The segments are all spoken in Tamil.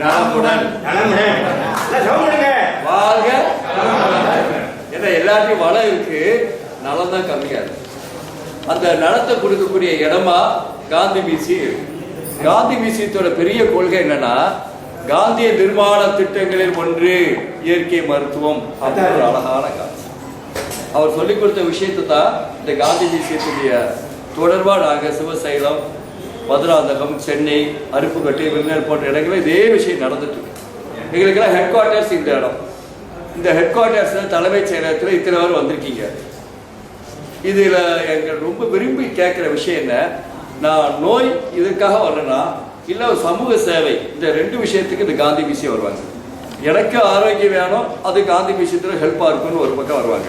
நலமுடன். நலமுடன். வாழ்க ஏன்னா எல்லாத்தையும் வளம் இருக்கு நலம் தான் கம்மியா இருக்கு. அந்த நலத்தை கொடுக்கக்கூடிய இடமா காந்தி மியூசியம். காந்தி மியூசியத்தோட பெரிய கொள்கை என்னன்னா காந்திய நிர்மாண திட்டங்களில் ஒன்று இயற்கை மருத்துவம். அப்படின்னு ஒரு அழகான காட்சி. அவர் சொல்லிக் கொடுத்த விஷயத்தை தான் இந்த காந்தி மியூசியத்துடைய தொடர்பா நாங்க சிவசைலம் மதுராந்தகம் சென்னை அருப்புக்கோட்டை விருந்தினர் போன்ற இடங்களில் இதே விஷயம் நடந்துட்டு இருக்கு. எங்களுக்கெல்லாம் ஹெட் குவார்ட்டர்ஸ் இந்த இடம். இந்த ஹெட் குவார்ட்டர்ஸில் தலைமைச் செயலகத்தில் இத்தனை பேர் வந்திருக்கீங்க. இதில் எங்கள் ரொம்ப விரும்பி கேட்குற விஷயம் என்ன? நான் நோய் இதுக்காக வரேன்னா இல்லை சமூக சேவை. இந்த ரெண்டு விஷயத்துக்கு இந்த காந்தி மியூசியம் வருவாங்க. எனக்கு ஆரோக்கியம் வேணும் அது காந்தி மியூசியத்தில் ஹெல்ப்பாக இருக்கும்னு ஒரு பக்கம் வருவாங்க.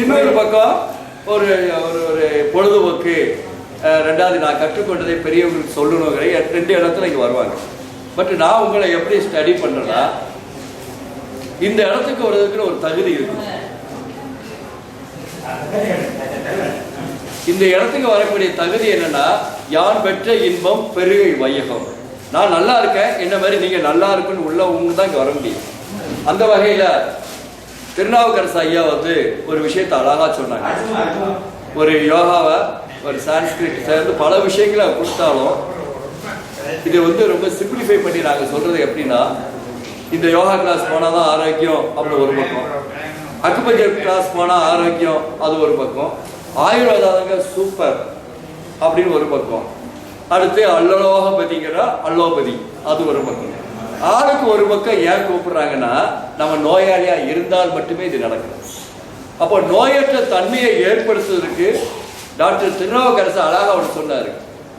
இன்னொரு பக்கம் ஒரு ஒரு ஒரு பொழுதுபோக்கு. ரெண்டாவது நான் கற்றுக்கொண்டதை பெரியவங்களுக்கு சொல்லணுங்கிற ரெண்டு இடத்துல இங்கே வருவாங்க. பட் நான் உங்களை எப்படி ஸ்டடி பண்ணுறேன்னா இந்த இடத்துக்கு வர்றதுக்குன்னு ஒரு தகுதி இருக்கு. இந்த இடத்துக்கு வரக்கூடிய தகுதி என்னன்னா யான் பெற்ற இன்பம் பெருகை வையகம். நான் நல்லா இருக்கேன் என்ன மாதிரி நீங்க நல்லா இருக்குன்னு உள்ள உங்க தான் இங்க வர முடியும். அந்த வகையில திருநாவுக்கரசு ஐயா வந்து ஒரு விஷயத்தை அழகா சொன்னாங்க. ஒரு யோகாவை ஒரு சான்ஸ்கிரிட் சேர்ந்து பல விஷயங்களை கொடுத்தாலும் இதை வந்து ரொம்ப சிம்பிளிஃபை பண்ணி நாங்கள் சொல்றது எப்படின்னா இந்த யோகா கிளாஸ் போனால் தான் ஆரோக்கியம் அப்படி ஒரு பக்கம். அக்குபஞ்சர் கிளாஸ் போனால் ஆரோக்கியம் அது ஒரு பக்கம். ஆயுர்வேதாங்க சூப்பர் அப்படின்னு ஒரு பக்கம். அடுத்து அல்லலோகபதிங்கிற அல்லோபதி அது ஒரு பக்கம். ஆளுக்கு ஒரு பக்கம் ஏன் கூப்பிடுறாங்கன்னா நம்ம நோயாளியாக இருந்தால் மட்டுமே இது நடக்கும். அப்போ நோயற்ற தன்மையை ஏற்படுத்துவதற்கு டாக்டர் திருநாவுக்கரசு அழகாக அவர் சொன்னார்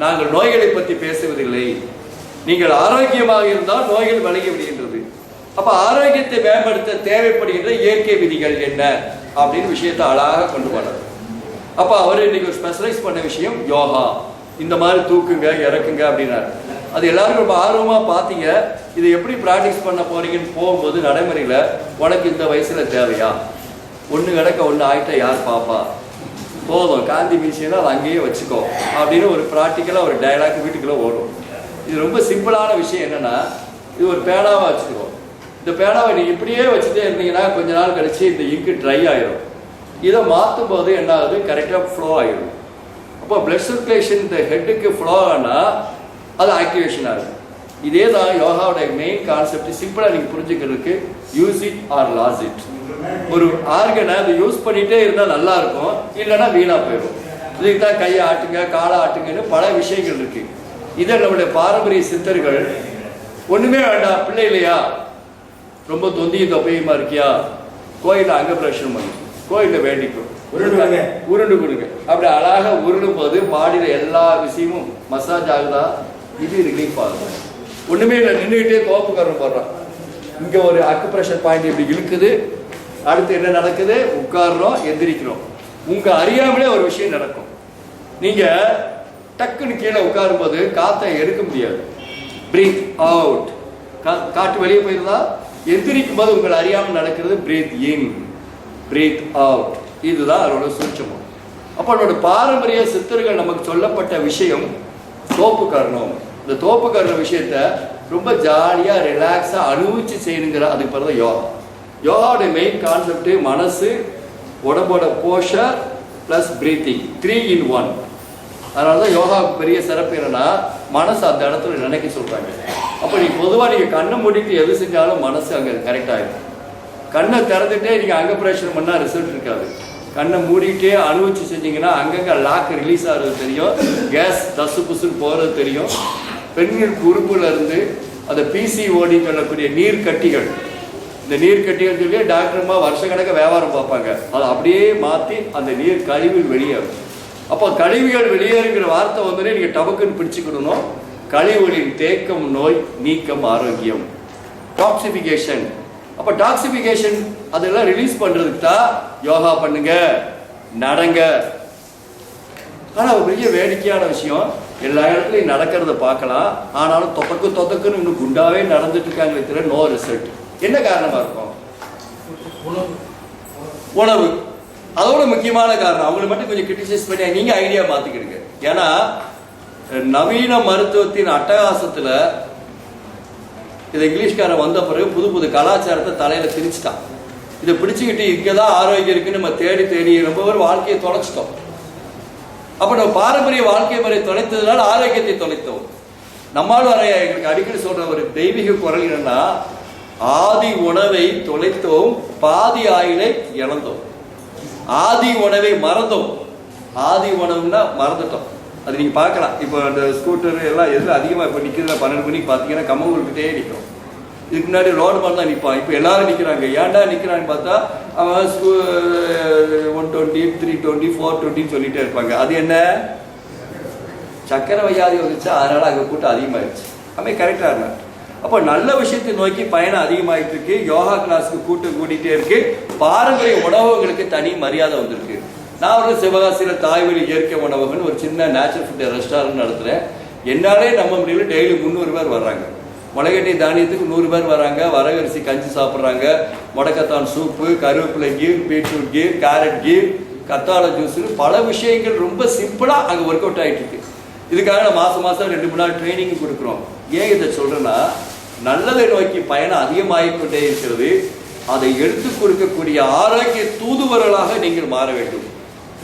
நாங்கள் நோய்களை பற்றி பேசுவதில்லை. நீங்கள் ஆரோக்கியமாக இருந்தால் நோய்கள் வழங்கி விடுகின்றது. அப்போ ஆரோக்கியத்தை மேம்படுத்த தேவைப்படுகின்ற இயற்கை விதிகள் என்ன? அப்படின்னு விஷயத்தை அழகாக கொண்டு போனார். அப்போ அவர் இன்னைக்கு ஒரு ஸ்பெஷலைஸ் பண்ண விஷயம் யோகா. இந்த மாதிரி தூக்குங்க இறக்குங்க அப்படின்னாரு. அது எல்லாரும் ரொம்ப ஆர்வமாக பார்த்தீங்க இதை எப்படி ப்ராக்டிஸ் பண்ண போறீங்கன்னு போகும்போது நடைமுறையில் உனக்கு இந்த வயசில் தேவையா? ஒன்று கிடக்க ஒன்று ஆயிட்டா யார் பாப்பா? போதும் காந்தி மியூசியம்னா அது அங்கேயே வச்சுக்கோ அப்படின்னு ஒரு ப்ராக்டிக்கலாக ஒரு டயலாக் வீட்டுக்குள்ளே ஓடும். இது ரொம்ப சிம்பிளான விஷயம் என்னென்னா இது ஒரு பேனாவாக வச்சுக்கிறோம் இந்த பேனாவை நீங்கள் இப்படியே வச்சுட்டே இருந்தீங்கன்னா கொஞ்ச நாள் கழிச்சு இந்த இங்கு ட்ரை ஆயிடும் இதை மாற்றும் போது என்ன ஆகுது? கரெக்டாக ஃப்ளோ ஆகிடும் அப்போ பிளட் சர்க்குலேஷன் இந்த ஹெட்டுக்கு ஃப்ளோ ஆனால் அது ஆக்டிவேஷன் ஆகுது. இதே தான் யோகாவோட மெயின் கான்செப்ட் சிம்பிளாக நீங்கள் புரிஞ்சுக்கிறதுக்கு use it or lose it ஒரு ஆர்கனை அதை யூஸ் பண்ணிட்டே இருந்தால் நல்லா இருக்கும். இல்லைன்னா வீணாக போயிடும். இதுக்கு தான் கையை ஆட்டுங்க காலை ஆட்டுங்கன்னு பல விஷயங்கள் இருக்கு. இதை நம்முடைய பாரம்பரிய சித்தர்கள் ஒண்ணுமே வேண்டாம் பிள்ளை இல்லையா? ரொம்ப தொந்தியும் தொப்பையுமா இருக்கியா? கோயிலில் அங்க பிரஷனம் பண்ணு. கோயிலில் வேண்டிக்கும். உருண்டு. உருண்டு கொடுங்க. அப்படி அழகாக உருண்டும் போது பாடியில எல்லா விஷயமும் மசாஜ் ஆகுதா? இது ரிலீஃப் ஆகுது. ஒண்ணுமே இல்லை நின்றுக்கிட்டே கோப்புக்காரன் போடுறான். இங்க ஒரு அக்கு ப்ரெஷர் பாயிண்ட் இப்படி இழுக்குது. அடுத்து என்ன நடக்குது? உட்கார்றோம் எந்திரிக்கிறோம். உங்க அறியாமலே ஒரு விஷயம் நடக்கும். நீங்க டக்குன்னு கீழே உட்காரும்போது காத்தை எடுக்க முடியாது. பிரீத் அவுட் காற்று வெளியே போயிருந்தா? எந்திரிக்கும் போது உங்களை அறியாமல் நடக்கிறது பிரீத் இன் பிரீத் அவுட் இதுதான் அதோட சூட்சமம். அப்போ அதோட பாரம்பரிய சித்தர்கள் நமக்கு சொல்லப்பட்ட விஷயம் தோப்பு கரணம் இந்த தோப்பு கரண விஷயத்த ரொம்ப ஜாலியாக ரிலாக்ஸாக அனுபவிச்சு செய்யணுங்கிற அதுக்கு பிறகு தான் யோகா. யோகாவுடைய மெயின் கான்செப்ட் மனசு உடம்போட posture plus breathing three in one அதனால தான் யோகாவுக்கு பெரிய சிறப்பு என்னன்னா மனசு அந்த இடத்துல நினைக்க சொல்றாங்க. அப்போ நீங்க பொதுவாக நீங்க கண்ணை மூடிட்டு எது செஞ்சாலும் மனசு அங்கே கரெக்ட் ஆகிடும் கண்ணை திறந்துட்டே நீங்கள் அங்க பிரஷர் பண்ணால் ரிசல்ட் இருக்காது. கண்ணை மூடிட்டே அனுபவிச்சு செஞ்சீங்கன்னா அங்கங்கே லாக் ரிலீஸ் ஆகிறது தெரியும். கேஸ் தசு புசுன்னு போகிறது தெரியும். பெண்களுக்கு உறுப்புல இருந்து அந்த பிசிஓடி சொல்லக்கூடிய நீர் கட்டிகள் இந்த நீர் கட்டிகள் சொல்லி டாக்டர்மா வருஷக்கணக்க வியாபாரம் பார்ப்பாங்க. அதை அப்படியே மாற்றி அந்த நீர் கழிவுகள் வெளியேறும். அப்போ கழிவுகள் வெளியேறுங்கிற வார்த்தை வந்தோடனே நீங்கள் டபக்குன்னு பிடிச்சிக்கிடணும். கழிவுகளின் தேக்கம் நோய் நீக்கம் ஆரோக்கியம். டாக்ஸிபிகேஷன் அப்போ டாக்ஸிபிகேஷன் அதெல்லாம் ரிலீஸ் பண்ணுறதுக்கு தான் யோகா பண்ணுங்க. நடங்க. ஆனால் ஒரு பெரிய வேடிக்கையான விஷயம் எல்லா இடத்துலையும் நடக்கிறத பார்க்கலாம். ஆனாலும் தொத்தக்கு தொத்தக்குன்னு இன்னும் குண்டாவே நடந்துட்டு இருக்காங்களே தவிர நோ ரிசல்ட் என்ன காரணமா இருக்கும்? உணவு. அதோட முக்கியமான காரணம் அவங்களை மட்டும் கொஞ்சம் கிரிட்டிசைஸ் பண்ணி நீங்க ஐடியா மாத்திக்கிடுங்க. ஏன்னா நவீன மருத்துவத்தின் அட்டகாசத்துல இது இங்கிலீஷ்காரன் வந்த பிறகு புது புது கலாச்சாரத்தை தலையில திணிச்சிட்டான். இதை பிடிச்சுக்கிட்டு இங்கே தான் ஆரோக்கியம் இருக்குன்னு நம்ம தேடி தேடி ரொம்ப பேர் வாழ்க்கையை தொலைச்சிட்டோம். அப்ப நம்ம பாரம்பரிய வாழ்க்கை முறை தொலைத்ததுனால ஆரோக்கியத்தை தொலைத்தோம். நம்மால் வர எங்களுக்கு அடிக்கடி சொல்ற ஒரு தெய்வீக குரல் என்னன்னா ஆதி உணவை தொலைத்தோம் பாதி ஆயுளை இழந்தோம். ஆதி உணவை மறந்தோம். ஆதி உணவுன்னா மறந்துட்டோம். அது நீங்க பார்க்கலாம். இப்போ அந்த ஸ்கூட்டர் எல்லாம் எதில் அதிகமாக இப்போ நிற்கிறதுல பன்னெண்டு மணிக்கு பார்த்தீங்கன்னா கம்மங்கூர்கிட்டே நிற்கும் இதுக்கு முன்னாடி ரோடு மாதிரி தான் நிற்பான் இப்போ எல்லாரும் நிற்கிறாங்க ஏன்டா நிற்கிறான்னு பார்த்தா அவன் ஸ்கூ one twenty three twenty four டுவெண்ட்டின்னு சொல்லிட்டே இருப்பாங்க. அது என்ன? சக்கரை வியாதி வந்துச்சு? அதனால அங்கே கூட்டம் அதிகமாகிடுச்சு அமே கரெக்டாக இருந்தான். அப்போ நல்ல விஷயத்தை நோக்கி பயணம் அதிகமாகிட்டு இருக்கு யோகா கிளாஸ்க்கு கூட்டம் கூட்டிகிட்டே இருக்கு. பாரம்பரிய உணவுகளுக்கு தனி மரியாதை வந்திருக்கு. நான் ஒரு சிவகாசியில் தாய்வழி இயற்கை உணவகம்னு ஒரு சின்ன நேச்சுரல் ஃபுட் ரெஸ்டாரண்ட் நடத்துகிறேன் என்னாலே நம்ம முடியல டெய்லி முந்நூறு பேர் வர்றாங்க. முளைகட்டி தானியத்துக்கு நூறு பேர் வராங்க வரகரிசி கஞ்சி சாப்பிட்றாங்க. முடக்கத்தான் சூப்பு கருவேப்பிலை கீர் பீட்ரூட் கீர் கேரட் கீர் கத்தாழை ஜூஸ்னு பல விஷயங்கள் ரொம்ப சிம்பிளாக அங்கே ஒர்க் அவுட் ஆகிட்டு இருக்கு இதுக்காக நான் மாதம் மாதம் ரெண்டு மூணு நாள் ட்ரைனிங் கொடுக்குறோம். ஏன் இதை சொல்கிறேன்னா நல்லதை நோக்கி பயணம் அதிகமாகிக் கொண்டே இருக்கிறது. அதை எடுத்து கொடுக்கக்கூடிய ஆரோக்கிய தூதுவர்களாக நீங்கள் மாற வேண்டும்.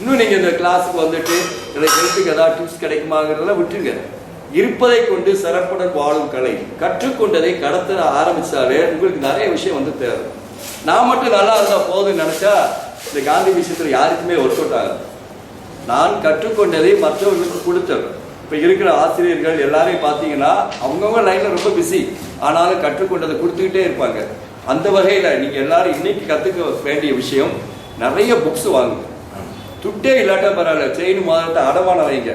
இன்னும் நீங்கள் இந்த கிளாஸுக்கு வந்துட்டு எனக்கு ஹெல்த்துக்கு ஏதாவது டிப்ஸ் கிடைக்குமாங்கிறதெல்லாம் விட்டுருங்க. இருப்பதை கொண்டு சிறப்புடன் வாழும் கலை. கற்றுக்கொண்டதை கடத்த ஆரம்பித்தாலே உங்களுக்கு நிறைய விஷயம் வந்து தேவை. நான் மட்டும் நல்லா இருந்தால் போதும்னு நினச்சா இந்த காந்தி விஷயத்தில் யாருக்குமே ஒர்க் அவுட் ஆகாது. நான் கற்றுக்கொண்டதை மற்றவர்களுக்கு கொடுத்தேன். இப்போ இருக்கிற ஆசிரியர்கள் எல்லாரையும் பார்த்தீங்கன்னா அவங்கவுங்க லைனில் ரொம்ப பிஸி ஆனாலும் கற்றுக்கொண்டதை கொடுத்துக்கிட்டே இருப்பாங்க. அந்த வகையில் நீங்கள் எல்லாரும் இன்னைக்கு கற்றுக்க வேண்டிய விஷயம் நிறைய புக்ஸ் வாங்குங்க. துட்டே இல்லாட்டா பரவாயில்ல செயின் மாதத்தை அடமான வைங்க.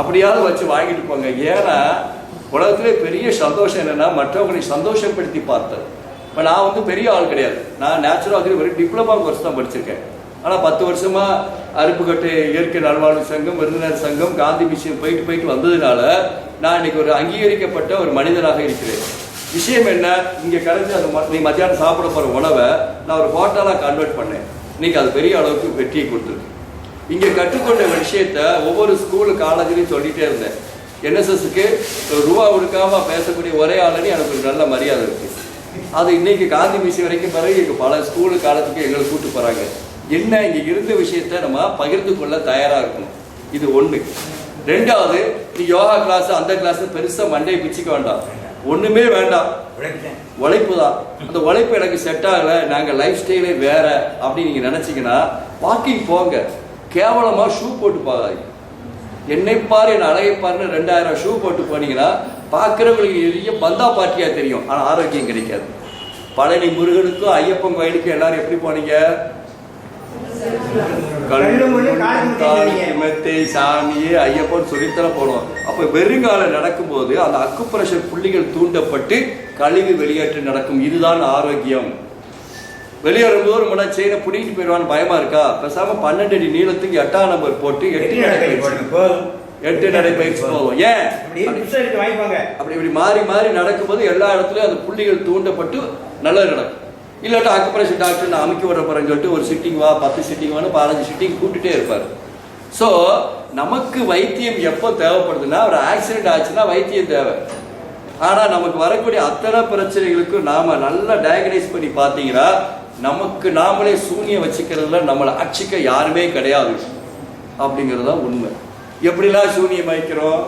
அப்படியாவது வச்சு வாங்கிட்டு போங்க. ஏன்னா உலகத்திலே பெரிய சந்தோஷம் என்னென்னா மற்றவங்களை சந்தோஷப்படுத்தி பார்த்தது. இப்போ நான் வந்து பெரிய ஆள் கிடையாது. நான் நேச்சுரல் ஒரு டிப்ளமா கோர்ஸ் தான் படிச்சிருக்கேன். ஆனால் பத்து வருஷமாக அருப்புக்கட்டு இயற்கை நல்வாழ்வு சங்கம் விருந்தினர் சங்கம் காந்தி மிஷன் போயிட்டு போயிட்டு வந்ததுனால நான் இன்னைக்கு ஒரு அங்கீகரிக்கப்பட்ட ஒரு மனிதனாக இருக்கிறேன். விஷயம் என்ன? இங்கே கிடைச்ச அந்த நீ மத்தியானம் சாப்பிட போகிற உணவை நான் ஒரு ஹோட்டலாக கன்வெர்ட் பண்ணேன். இன்னைக்கு அது பெரிய அளவுக்கு வெற்றியை கொடுத்துருக்கு. இங்கே கற்றுக்கொண்ட விஷயத்த ஒவ்வொரு ஸ்கூலு காலேஜ்லையும் சொல்லிகிட்டே இருந்தேன். என்எஸ்எஸ்க்கு ரூபா கொடுக்காம பேசக்கூடிய ஒரே ஆளுன்னு எனக்கு ஒரு நல்ல மரியாதை இருக்குது அது இன்னைக்கு காந்தி மிஷன் வரைக்கும் பிறகு எங்கள் பல ஸ்கூலு காலத்துக்கு எங்களை கூப்பிட்டு போகிறாங்க என்ன இங்கே இருந்த விஷயத்த நம்ம பகிர்ந்து கொள்ள தயாராக இருக்கணும். இது ஒன்று ரெண்டாவது நீ யோகா கிளாஸ் அந்த கிளாஸ் பெருசாக மண்டையை பிச்சுக்க வேண்டாம். ஒண்ணுமே வேண்டாம். உழைப்பு தான். அந்த உழைப்பு எனக்கு செட் ஆகல. நாங்க லைஃப் ஸ்டைலே வேற அப்படின்னு நீங்க நினைச்சீங்கன்னா வாக்கிங் போங்க. கேவலமா ஷூ போட்டு போகாதீங்க. என்னை பாரு என் அழகை பாருன்னு ரெண்டாயிரம் ஷூ போட்டு போனீங்கன்னா பார்க்குறவங்களுக்கு எரிய பந்தா பார்ட்டியா தெரியும். ஆனா ஆரோக்கியம் கிடைக்காது. பழனி முருகனுக்கும் ஐயப்பன் கோயிலுக்கும் எல்லாரும் எப்படி போனீங்க கண்ணு முன்னு காது முன்னு தெரியுங்க. மெத்தை சாமியே ஐயப்பன் சொல்லித்தர போனோம். அப்ப வெறுங்கால நடக்கும்போது அந்த அக்குப்ரெஷர் புள்ளிகள் தூண்டப்பட்டு கழிவு வெளியேற்று நடக்கும். இதுதான் ஆரோக்கியம். வெளியேறும்போது ஒரு முன்னாடி செயினை பிடிக்கிட்டு போயிடுவான்னு பயமா இருக்கா? பேசாம பன்னெண்டு அடி நீளத்துக்கு எட்டாம் நம்பர் போட்டு எட்டு எட்டி நடை நடைப்பயிற்சி போவோம் ஏன்? அப்படி இப்படி மாறி மாறி நடக்கும்போது எல்லா இடத்துலயும் அந்த புள்ளிகள் தூண்டப்பட்டு நல்லது நடக்கும். இல்லாட்டா அக்குப்ரெஷர் டாக்டர் நான் அமுக்கி விட போறேன்னு சொல்லிட்டு ஒரு சிட்டிங் வா பத்து சிட்டிங் வான்னு பதினஞ்சு சிட்டிங் கூப்பிட்டுட்டே இருப்பார். ஸோ நமக்கு வைத்தியம் எப்போ தேவைப்படுதுன்னா ஒரு ஆக்சிடென்ட் ஆச்சுன்னா வைத்தியம் தேவை. ஆனால் நமக்கு வரக்கூடிய அத்தனை பிரச்சனைகளுக்கும் நாம் நல்லா டயக்னைஸ் பண்ணி பார்த்தீங்கன்னா நமக்கு நாமளே சூனியம் வச்சுக்கிறதுல நம்மளை அச்சிக்க யாருமே கிடையாது. அப்படிங்கிறது தான் உண்மை. எப்படிலாம் சூனியம் வைக்கிறோம்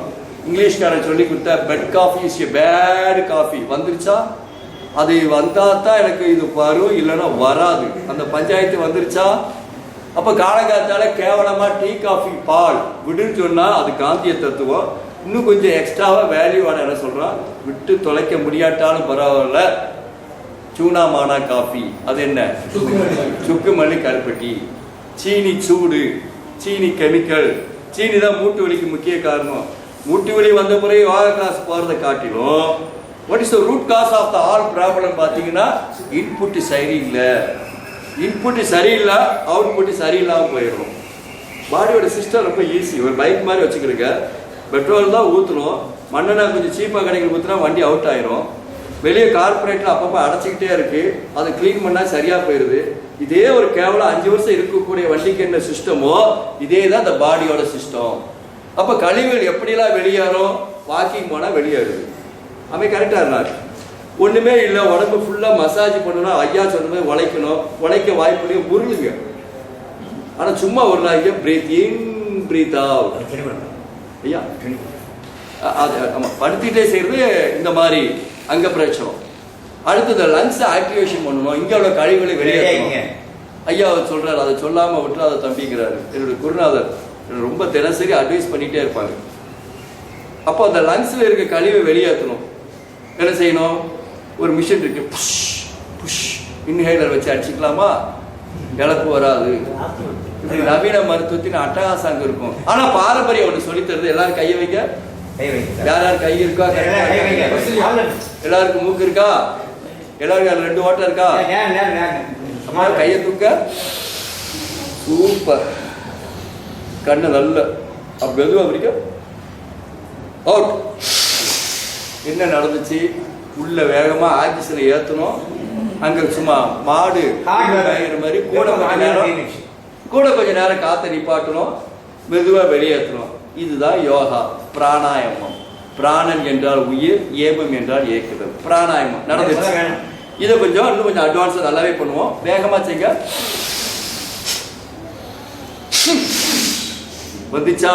இங்கிலீஷ்காரன் சொல்லி கொடுத்த bed coffee is a bad coffee வந்துருச்சா? அது வந்தா தான் எனக்கு இது வரும் இல்லைன்னா வராது. அந்த பஞ்சாயத்து வந்துருச்சா? அப்ப காலகாத்தால கேவலமா டீ காஃபி பால் விடுன்னு சொன்னா அது காந்திய தத்துவம். இன்னும் கொஞ்சம் எக்ஸ்ட்ராவா வேல்யூவான என்ன சொல்றான் விட்டு தொலைக்க முடியாட்டாலும் பரவாயில்ல. சூனா மானா காஃபி. அது என்ன? சுக்கு மல்லி கருப்பட்டி. சீனி சூடு சீனி கெமிக்கல். சீனி தான் மூட்டு வலிக்கு முக்கிய காரணம். மூட்டு வலி வந்த பிறகு யோகா கிளாஸ் போறதை காட்டிலும் what is the root cause of the all problem பார்த்தீங்கன்னா இன்புட் சரியில்லை. இன்புட் சரியில்லை அவுட்புட்டு சரியில்லாமல் போயிடும். பாடியோட சிஸ்டம் ரொம்ப ஈஸி ஒரு பைக் மாதிரி வச்சுக்கிறீங்க பெட்ரோல் தான் ஊற்றணும் மண்ணெண்ணெய் கொஞ்சம் சீப்பாக கிடைக்கிற ஊற்றினா வண்டி அவுட் ஆயிரும். வெளியே கார்பரேட்டில் அப்பப்போ அடைச்சிக்கிட்டே இருக்குது அதை க்ளீன் பண்ணால் சரியாக போயிடுது இதே ஒரு கேவலம் அஞ்சு வருஷம் இருக்கக்கூடிய வண்டிக்கு என்ன சிஸ்டமோ இதே தான் இந்த பாடியோட சிஸ்டம் அப்போ கழிவுகள் எப்படிலாம் வெளியேறும்? வாக்கிங் போனால் வெளியேறுது. அவன் கரெக்டாக இருந்தார் ஒண்ணுமே இல்லை உடம்பு ஃபுல்லா மசாஜ் பண்ணணும் ஐயா சொன்ன உழைக்கணும் உழைக்க வாய்ப்புலையும் முருளுங்க ஆனா சும்மா ஒரு நாளைக்கு பிரீத் இன் பிரீத் அவுட் ஐயா? அது ஆமா. படுத்திட்டே செய்யறது இந்த மாதிரி அங்க பிரச்சனை அடுத்து இந்த லங்ஸ் ஆக்டிவேஷன் பண்ணணும். இங்க உள்ள கழிவுகளை வெளியேற்றுங்க. ஐயா அவர் சொல்றாரு அதை சொல்லாம விட்டு அதை தம்பிக்கிறாரு என்னுடைய குருநாதர். ரொம்ப தினசரி அட்வைஸ் பண்ணிட்டே இருப்பாங்க அப்போ அந்த லங்ஸ்ல இருக்க கழிவை வெளியேற்றணும். என்ன செய்யணும்? ஒரு மிஷின் இருக்கு. Push push. இன்ஹேலர் வச்சு அடிச்சுக்கலாமா? இழப்பு வராது. இப்படி நவீன மருத்துவத்தின் அட்டகாசம் அங்க இருக்கும். ஆனா பாரம்பரியம் ஒன்று சொல்லி தருது எல்லாரும் கையை வைக்க. யார் யார் கை இருக்கா. எல்லாருக்கும் மூக்கு இருக்கா? எல்லாருக்கும் ரெண்டு ஓட்டம் இருக்கா? கையை தூக்க? சூப்பர். கண்ணு நல்ல. அப்ப மெதுவா பிடிக்க அவுட் என்ன நடந்துச்சு? உள்ள வேகமா ஆக்சிஜனை ஏத்தணும். அங்க சும்மா மாடு. மேய்கிற மாதிரி கூட கொஞ்ச நேரம். கூட கொஞ்ச நேரம் காத்தை நிப்பாட்டணும். மெதுவா வெளியேற்றணும் இதுதான் யோகா. பிராணாயாமம். பிராணன் என்றால் உயிர் ஏபம் என்றால் ஏக்குதல் பிராணாயாமம். நடந்துச்சு. இதை கொஞ்சம் இன்னும் கொஞ்சம் அட்வான்ஸாக நல்லாவே பண்ணுவோம். வேகமா வந்துச்சா?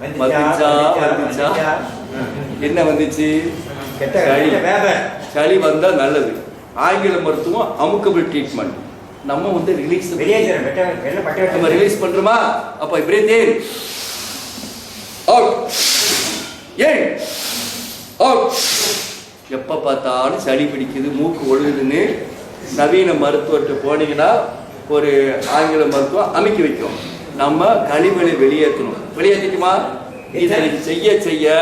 வந்துச்சா, வந்துச்சா? வந்துச்சா. என்ன வந்துச்சு? கெட்ட சளி. சளி வந்தா நல்லது. ஆங்கில மருத்துவம் அமுக்கபிள் ட்ரீட்மெண்ட் நம்ம வந்து ரிலீஸ் நம்ம ரிலீஸ் பண்றோமா? அப்ப பிரீத் இன் அவுட் ஏன்? அவுட் எப்ப பார்த்தாலும் சளி பிடிக்குது மூக்கு ஒழுகுதுன்னு நவீன மருத்துவர்கிட்ட போனீங்கன்னா ஒரு ஆங்கில மருத்துவம் அமைக்கி வைக்கும். நம்ம கழிவுகளை வெளியேற்றணும். வெளியேற்றிக்குமா? இதை செய்ய செய்ய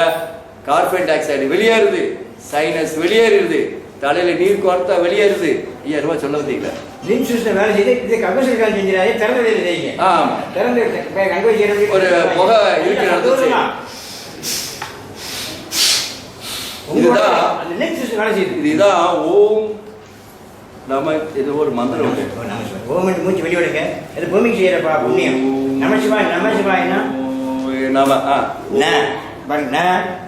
கார்பன் டை ஆக்சைடு வெளியேறுது. சைனஸ் வெளியேறுது தலையில நீர் கோர்த்தா வெளியேறுது. ஐயா ரூபாய் சொல்ல வந்தீங்களா லிம்ப் சிஸ்டம் வேலை செய்து இதுக்கு அகசல் வேலை செஞ்சிடாதே திறந்த செய்யுங்க. ஆமா. திறந்து ஒரு புகை இருக்கிற இடத்துல. இதுதான். வேலை செய்யுது இதுதான் ஓம் நம இது ஒரு மந்திரம் உண்டு. கவர்மெண்ட் மூச்சு வெளிவிடுங்க இது பூமிக்கு செய்யறப்பா புண்ணியம். நம சிவாய் நம ஓம் ஆ. பாருங்க ந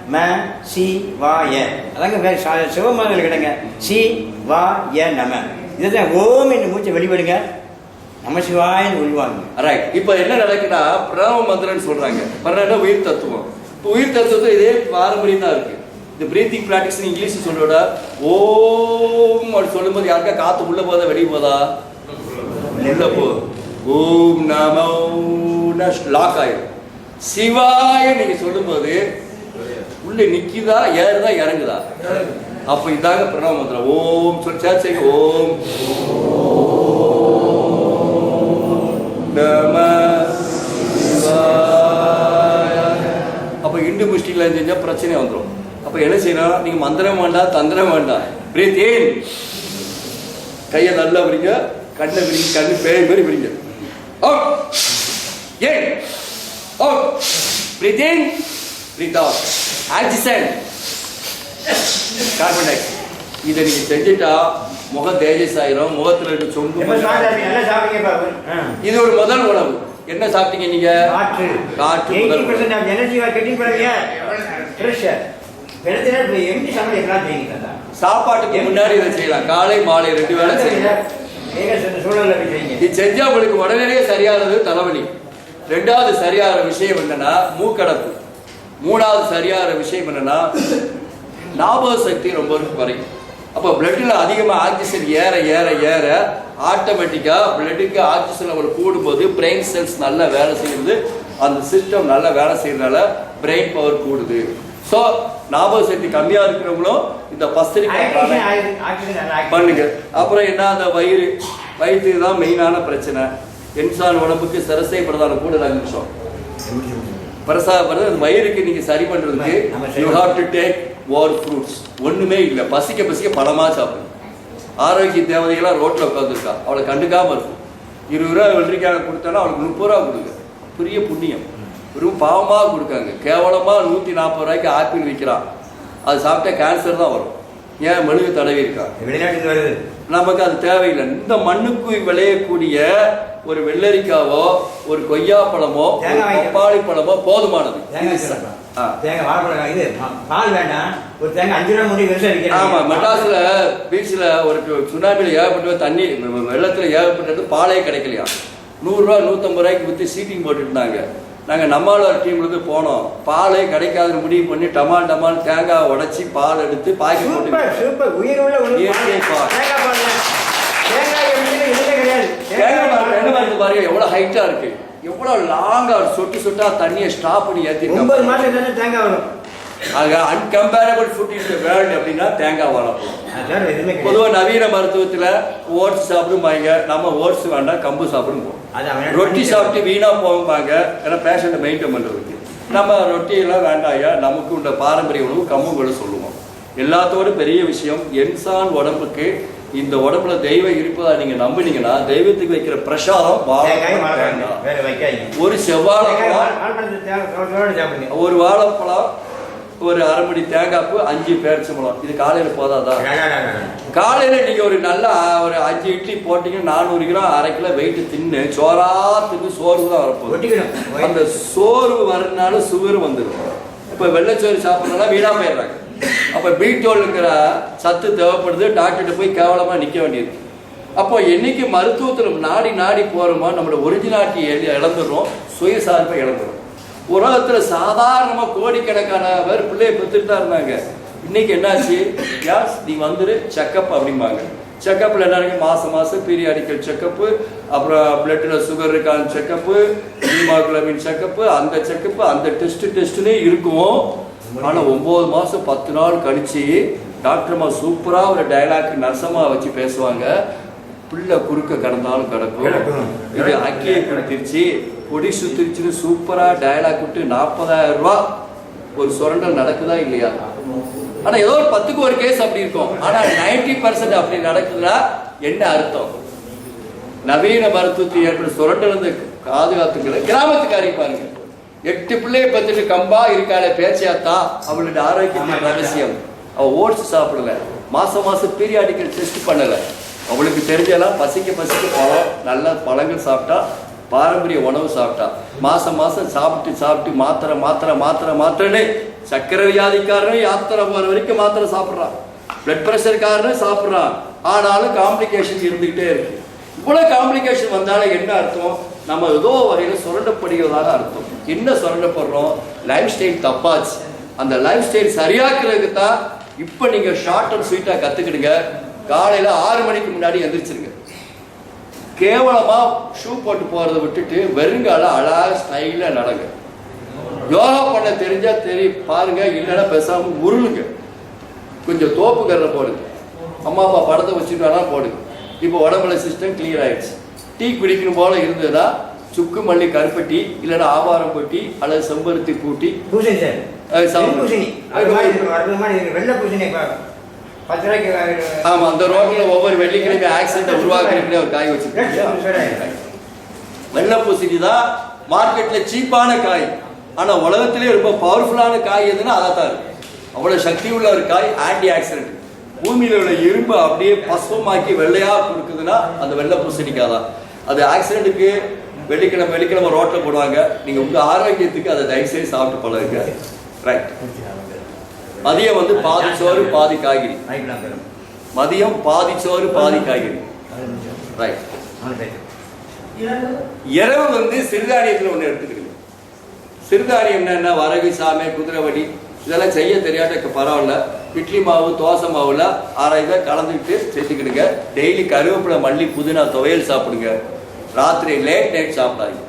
ம சி வா ய அதாங்க வேற சா- சிவமதத்தில் கிடங்க சி வா ய நம. இதுதான் ஓம் என்று மூச்சை வெளிவிடுங்க நம சிவாயன்னு உள்வாங்க. ரைட் இப்போ என்ன நடக்குன்னா பிரணவ மந்திரம்னு சொல்றாங்க. பிரணவ உயிர் தத்துவம். இப்போ உயிர் தத்துவத்தை இதே பாரம்பரியம் தான் இருக்கு. இந்த பிரீத்திங் ப்ராக்டிஸ் இங்கிலீஷ் சொல்றோட ஓம் அப்படி சொல்லும்போது யாருக்கா காத்து உள்ள போதா வெளியே போதா உள்ள போ. ஓம் நமோ லாக் ஆயிடும் சிவாய நீங்க சொல்லும்போது உள்ள நிக்கிதா ஏறுதா இறங்குதா? அப்ப இதாங்க பிரணவ மந்திரம். ஓம் சொல்லி சேர்த்து ஓம். நம அப்ப இண்டு முஷ்டில செஞ்சா பிரச்சனை வந்துடும் அப்ப என்ன செய்யணும்? நீங்க மந்திரம் வேண்டாம் தந்திரம் வேண்டாம் பிரீத்தேன் கையை நல்லா விரிங்க கண்ணை விரிங்க கண்ணு பேய் மாதிரி விரிங்க. ஓ ஏன்? Out breathe in breathe out oxygen carbon tie இதை நீங்க செஞ்சுட்டா முகம் தேஜஸ் ஆயிரும் முகத்துல இருக்க சொம்பு இது ஒரு முதல் உணவு. என்ன சாப்பிட்டீங்க நீங்க? காற்று. காற்று சாப்பாட்டுக்கு முன்னாடி இதை செய்யலாம். காலை மாலை ரெண்டு வேளை செய்யலாம். இது செஞ்சா உங்களுக்கு உடனடியே சரியானது தலைவலி. ரெண்டாவது சரியான விஷயம் என்னன்னா மூக்கடப்பு. மூணாவது சரியான விஷயம் என்னன்னா ஞாபக சக்தி ரொம்ப குறையும். அப்போ பிளட்டில் அதிகமாக ஆக்சிஜன் ஏற ஏற ஏற ஆட்டோமேட்டிக்காக பிளட்டுக்கு ஆக்சிஜன் லெவல் கூடும்போது பிரெயின் செல்ஸ் நல்லா வேலை செய்யுது. அந்த சிஸ்டம் நல்லா வேலை செய்யறதுனால பிரெயின் பவர் கூடுது. ஸோ ஞாபக சக்தி கம்மியாக இருக்கிறவங்களும் இந்த பஸ்திரிக்காய் பண்ணுங்க. அப்புறம் என்ன அந்த வயிறு? வயிற்று தான் மெயினான பிரச்சனை. இன்சான் உடம்புக்கு சரசை பிரதானம் கூட நிமிஷம். பிரசா பிரதா வயிறுக்கு நீங்க சரி பண்றதுக்கு நம்ம you. Have to take or fruits ஒண்ணுமே இல்லை. பசிக்க பசிக்க பழமா சாப்பிடு. ஆரோக்கிய தேவதைகளாம் ரோட்ல உட்காந்துருக்கா அவளை கண்டுக்காம இருக்கும். இருபது ரூபா வெள்ளரிக்காய் கொடுத்தாலும் அவளுக்கு முப்பது ரூபா கொடுங்க. பெரிய புண்ணியம். வெறும் பாவமா கொடுக்காங்க. கேவலமா நூத்தி நாற்பது ரூபாய்க்கு ஆப்பிள் விற்கிறான் அது சாப்பிட்டா கேன்சர் தான் வரும். ஏன் மெழுகு தடவி இருக்கா? வருது. நமக்கு அது தேவையில்லை. இந்த மண்ணுக்கு விளையக்கூடிய ஒரு வெள்ளரிக்காவோ ஒரு கொய்யா பழமோ ஒரு தேங்காய் பப்பாளி பழமோ போதுமானது. தேங்காய் வாழைப்பழம் இது பா- பால் வேண்டாம். ஒரு தேங்காய் அஞ்சு ரூபா முடி விவசாயம் ஆமா மெட்ராஸ்ல பீச்ல ஒரு சுனாமியில் ஏகப்பட்ட தண்ணி வெள்ளத்துல ஏகப்பட்டது பாலே கிடைக்கலையா? நூறுரூவா நூற்றம்பது ரூபாய்க்கு விற்று சீட்டிங் போட்டுட்டு இருந்தாங்க நாங்கள் நம்மளோட டீம்லேருந்து போனோம். பாலே கிடைக்காதுன்னு முடிவு பண்ணி டமால் டமால் தேங்காய் உடைச்சி பால் எடுத்து சூப்பர் போட்டு பாருங்க எவ்வளோ ஹைட்டாக இருக்கு. எவ்வளோ லாங்காக சொட்டு சொட்டா தண்ணியை ஸ்டாப் பண்ணி ஒன்பது தானே தேங்காய் வரும். ஆக அன்கம்பேரபிள் ஃபுட் த வேர்ல்டு அப்படின்னா தேங்காய் வாழைப்பழம் பொதுவாக நவீன மருத்துவத்தில் ஓட்ஸ் சாப்பிடுமாங்க நம்ம ஓட்ஸ் வேண்டாம் கம்பு சாப்பிடுவோம் ரொட்டி சாப்பிட்டு வீணா போகும்பாங்க ஏன்னா பேஷண்ட்டை மெயின்டைன் பண்ணுறதுக்கு நம்ம ரொட்டியெல்லாம் வேண்டாம் ஐயா நமக்கு உள்ள பாரம்பரிய உணவு கம்புகளை சொல்லுவோம். எல்லாத்தோட பெரிய விஷயம் என்சான் உடம்புக்கு இந்த உடம்புல தெய்வம் இருப்பதா நீங்க நம்புனீங்கன்னா தெய்வத்துக்கு வைக்கிற பிரசாதம் ஒரு தேங்காய் செவ்வாழைப்பழம் வாழை- வாழைப்பழத்தை தேங்காய் தோட்டத்தோட சாப்பிடுங்க ஒரு வாழைப்பழம் ஒரு அரைமடி தேங்காய்ப்பு அஞ்சு பேரிச்சம்பழம் இது காலையில போதாதா? காலையில நீங்க ஒரு நல்ல ஒரு அஞ்சு இட்லி போட்டீங்கன்னா நானூறு கிராம் அரை கிலோ வெயிட் தின்னு சோறா தின்னு சோர்வு தான் வரப்போகுது. அந்த சோர்வு வரனால சுகர் வந்துடும் இப்ப வெள்ளைச்சோறு சாப்பிட்றதுனால வீணா போயிடுறாங்க. அப்ப பீட்டோலுங்கிற சத்து தேவைப்படுது டாக்டர்கிட்ட போய் கேவலமா நிக்க வேண்டியது அப்போ என்னைக்கு மருத்துவத்துல நாடி நாடி போறோமோ நம்மளோட ஒரிஜினாலிட்டி இழந்துடுறோம் சுயசார்பை இழந்துடும் உலகத்துல சாதாரணமா கோடிக்கணக்கான பேர் பிள்ளைய பெற்றுட்டு தான் இருந்தாங்க. இன்னைக்கு என்னாச்சு? யாஸ் நீ வந்துரு செக்கப் அப்படிம்பாங்க. செக்கப்பில் என்ன இருக்கு மாசம் மாசம் பீரியாடிக்கல் செக்கப்பு அப்புறம் பிளட்டில் சுகர் இருக்கான்னு செக்கப்பு ஹீமாகுளோபின் செக்கப்பு அந்த செக்கப்பு அந்த டெஸ்ட் டெஸ்ட்னே இருக்கும். ஆனா ஒன்பது மாசம் பத்து நாள் கழிச்சு டாக்டர்மா சூப்பரா ஒரு டயலாக் நர்சமா வச்சு பேசுவாங்க. பிள்ளை குறுக்க கடந்தாலும் கிடக்கும். கிடக்கும். இது அக்கியை கொடுத்துருச்சு பொடி சுத்திருச்சுன்னு சூப்பரா டயலாக் விட்டு நாற்பதாயிரம் ரூபாய் ஒரு சுரண்டல் நடக்குதா இல்லையா? ஆனா ஏதோ ஒரு பத்துக்கு ஒரு கேஸ் அப்படி இருக்கும். ஆனா 90% பர்சன்ட் அப்படி நடக்குதுன்னா என்ன அர்த்தம்? நவீன மருத்துவத்தை ஏற்படும் சுரண்டல் இருந்து பாதுகாத்துக்களை கிராமத்துக்காரி பாருங்க. எட்டு பிள்ளைய பத்துட்டு கம்பா இருக்காளே பேச்சியாத்தா அவளோட ஆரோக்கியத்தின் ரகசியம். அவ ஓட்ஸ் சாப்பிடல. மாசம் மாசம் பீரியாடிக்கல் டெஸ்ட் பண்ணல. அவளுக்கு தெரிஞ்செல்லாம் பசிக்க பசிக்க பழம் நல்ல பழங்கள் சாப்பிட்டா பாரம்பரிய உணவு சாப்பிட்டா. மாசம் மாசம் சாப்பிட்டு சாப்பிட்டு மாத்திரை மாத்திரை மாத்திரை மாத்திரனே சக்கரை வியாதிக்காரனும் யாத்திரை போகிற வரைக்கும் மாத்திரை சாப்பிட்றான். பிளட் ப்ரெஷருக்காரனே சாப்பிட்றான். ஆனாலும் காம்ப்ளிகேஷன் இருந்துக்கிட்டே இருக்கு. இவ்வளோ காம்ப்ளிகேஷன் வந்தாலும் என்ன அர்த்தம்? நம்ம ஏதோ வகையில் சுரண்டப்படுகிறதாக அர்த்தம். என்ன சுரண்டப்படுறோம்? Life style தப்பாச்சு. அந்த லைஃப் ஸ்டைல் சரியாக்குறதுக்கு தான் இப்போ நீங்கள் ஷார்ட் அண்ட் ஸ்வீட்டாக கற்றுக்கிடுங்க காலையில் ஆறு மணிக்கு முன்னாடி எந்திரிச்சிருங்க. கேவலமா ஷூ போட்டு போறதை விட்டுட்டு வெறுங்கால அழகா ஸ்டைலா நடங்க யோகா பண்ண தெரிஞ்சா தெரி பாருங்க இல்லைன்னா பேசாம உருளுங்க. கொஞ்சம் தோப்பு கரை போடுங்க. அம்மா அப்பா படத்தை வச்சுட்டு போடுங்க. இப்போ உடம்புல சிஸ்டம் கிளியர் ஆயிடுச்சு. டீ குடிக்கணும் போல இருந்ததுன்னா சுக்கு மல்லி கருப்பட்டி இல்லைன்னா ஆவாரம் பொட்டி அல்லது செம்பருத்தி பூட்டி. பூசணி சார். வெள்ளை பூசணி ஆமா அந்த ரோட்ல ஒவ்வொரு வெள்ளிக்கிழமை ஆக்சிடென்ட் உருவாக்குறதுக்குனே ஒரு காய் வச்சிருக்கீங்க. வெள்ளை பூசணி தான் மார்க்கெட்ல சீப்பான காய். ஆனா உலகத்திலே ரொம்ப பவர்ஃபுல்லான காய் எதுன்னா அதான் தான் இருக்கு. அவ்வளவு சக்தி உள்ள ஒரு காய் ஆன்டி ஆக்சிடென்ட் பூமியில உள்ள இரும்பு அப்படியே பசுவமாக்கி வெள்ளையா கொடுக்குதுன்னா அந்த வெள்ளை பூசணிக்காய் தான். அது ஆக்சிடென்ட்டுக்கு வெள்ளிக்கிழமை வெள்ளிக்கிழமை ரோட்ல போடுவாங்க. நீங்க உங்க ஆரோக்கியத்துக்கு அதை தயவுசெய்து சாப்பிட்டு பழகுங்க. ரைட் மதியம் வந்து பாதி சோறு பாதி காய்கறி. மதியம் பாதி சோறு பாதி காய்கறி. ரைட். இரவு? வந்து சிறுதானியத்தில் ஒன்று எடுத்துக்கிடுங்க. சிறுதானியம் என்னென்ன வரகு சாமை குதிரைவடி இதெல்லாம் செய்ய தெரியாட்ட பரவாயில்ல. இட்லி மாவு தோசை மாவுல அரை இதை கலந்துக்கிட்டு சேர்த்துக்கிடுங்க. டெய்லி கருவேப்பிலை மல்லி புதினா துவையல் சாப்பிடுங்க. ராத்திரி லேட் நைட் சாப்பிடாதீங்க.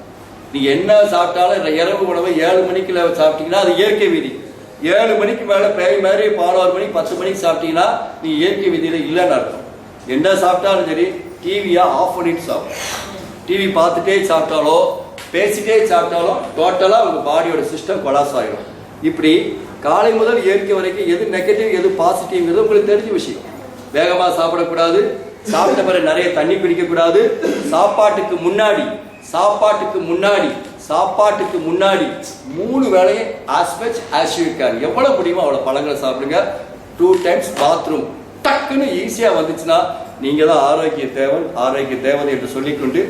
நீங்க என்ன சாப்பிட்டாலும் இரவு உணவு ஏழு மணிக்குள்ள சாப்பிட்டீங்கன்னா அது இயற்கை விதி. ஏழு மணிக்கு மேலே பேய் மாதிரி பதினோரு மணிக்கு பத்து மணிக்கு சாப்பிட்டீங்கன்னா நீ இயற்கை விதியில இல்லைன்னு அர்த்தம். என்ன சாப்பிட்டாலும் சரி டிவியை ஆஃப் பண்ணிட்டு சாப்பிடும் டிவி பார்த்துட்டே சாப்பிட்டாலோ பேசிட்டே சாப்பிட்டாலும் டோட்டலாக உங்கள் பாடியோட சிஸ்டம் கொலாஸ் ஆகிடும் இப்படி காலை முதல் இயற்கை வரைக்கும் எது நெகட்டிவ் எது பாசிட்டிவ்ங்கிறது உங்களுக்கு தெரிஞ்ச விஷயம். வேகமாக சாப்பிடக்கூடாது. சாப்பிட்ட பிறகு நிறைய தண்ணி குடிக்கக்கூடாது. சாப்பாட்டுக்கு முன்னாடி சாப்பாட்டுக்கு முன்னாடி சாப்பாட்டுக்கு முன்னாடி மூணு வேளையும் as much as you can எவ்வளோ முடியுமோ அவ்வளோ பழங்களை சாப்பிடுங்க. டூ டைம்ஸ் பாத்ரூம் டக்குன்னு ஈஸியாக வந்துச்சுன்னா நீங்கள் தான் ஆரோக்கிய தேவன் ஆரோக்கிய தேவன் என்று சொல்லிக்கொண்டு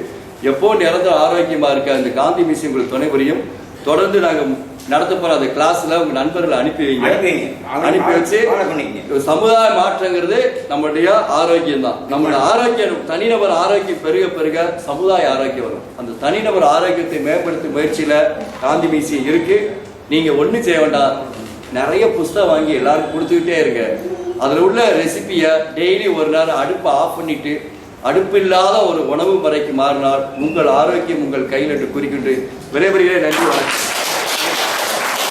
எப்போ நிரந்தர ஆரோக்கியமாக இருக்க அந்த காந்தி மிஷன் உங்களுக்கு துணை புரியும். தொடர்ந்து நாங்கள் நடத்த போற அந்த கிளாஸ்ல உங்க நண்பர்களை அனுப்பி வைங்க. அனுப்பி வச்சு சமுதாய மாற்றங்கிறது நம்முடைய ஆரோக்கியம் தான். நம்மளோட ஆரோக்கியம் தனிநபர் ஆரோக்கியம் பெருக பெருக சமுதாய ஆரோக்கியம் வரும். அந்த தனிநபர் ஆரோக்கியத்தை மேம்படுத்தும் முயற்சியில காந்தி மியூசியம் இருக்கு. நீங்க ஒண்ணு செய்ய வேண்டாம். நிறைய புஸ்தகம் வாங்கி எல்லாருக்கும் கொடுத்துக்கிட்டே இருங்க. அதுல உள்ள ரெசிபியை டெய்லி ஒரு நேரம் அடுப்பை ஆஃப் பண்ணிட்டு அடுப்பில்லாத ஒரு உணவு முறைக்கு மாறினால் உங்கள் ஆரோக்கியம் உங்கள் கையில் என்று குறிக்கின்ற விரைவரிலே நன்றி வணக்கம்.